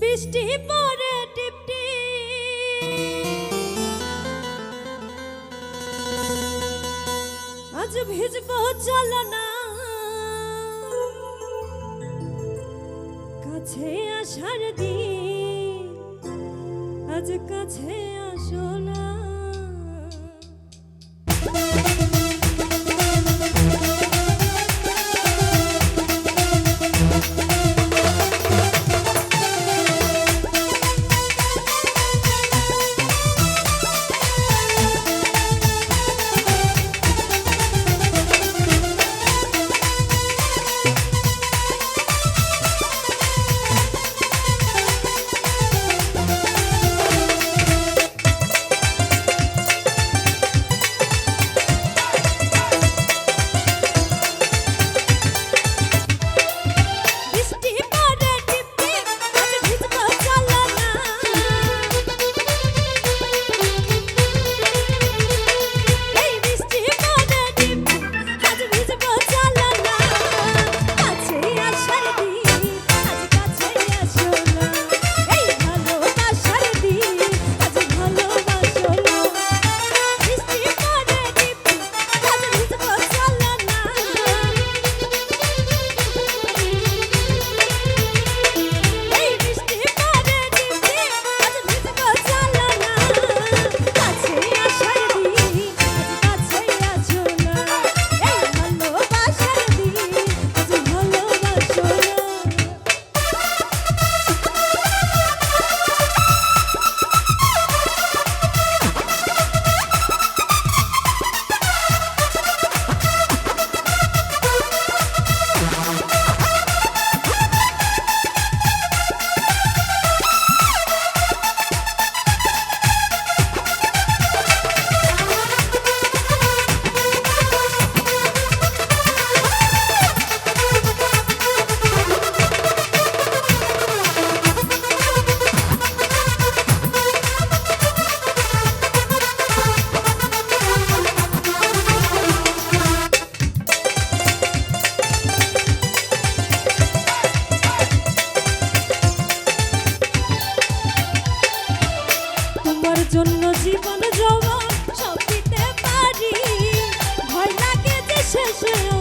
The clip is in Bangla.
বৃষ্টি পরে টিপটি। আজ ভিজবো চল না কাছে আসার দিন আজ কাছে জীবন যৌবন সব দিতে পারি। ভয় লাগে যে শেষেও